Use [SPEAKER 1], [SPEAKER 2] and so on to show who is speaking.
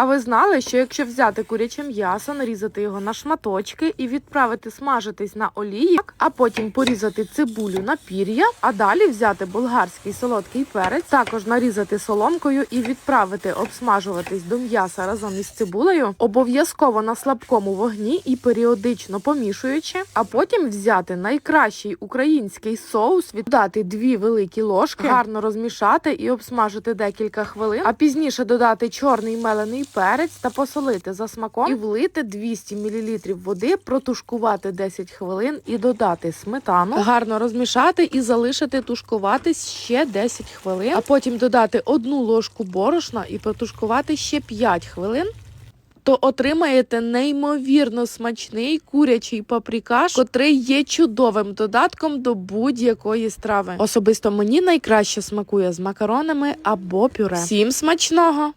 [SPEAKER 1] А ви знали, що якщо взяти куряче м'ясо, нарізати його на шматочки і відправити смажитись на олії, а потім порізати цибулю на пір'я, а далі взяти болгарський солодкий перець, також нарізати соломкою і відправити обсмажуватись до м'яса разом із цибулею, обов'язково на слабкому вогні і періодично помішуючи, а потім взяти найкращий український соус, віддати дві великі ложки, гарно розмішати і обсмажити декілька хвилин, а пізніше додати чорний мелений перець та посолити за смаком і влити 200 мл води, протушкувати 10 хвилин і додати сметану, гарно розмішати і залишити тушкуватись ще 10 хвилин, а потім додати одну ложку борошна і протушкувати ще 5 хвилин. То отримаєте неймовірно смачний курячий паприкаш, котрий є чудовим додатком до будь-якої страви. Особисто мені найкраще смакує з макаронами або пюре. Всім смачного!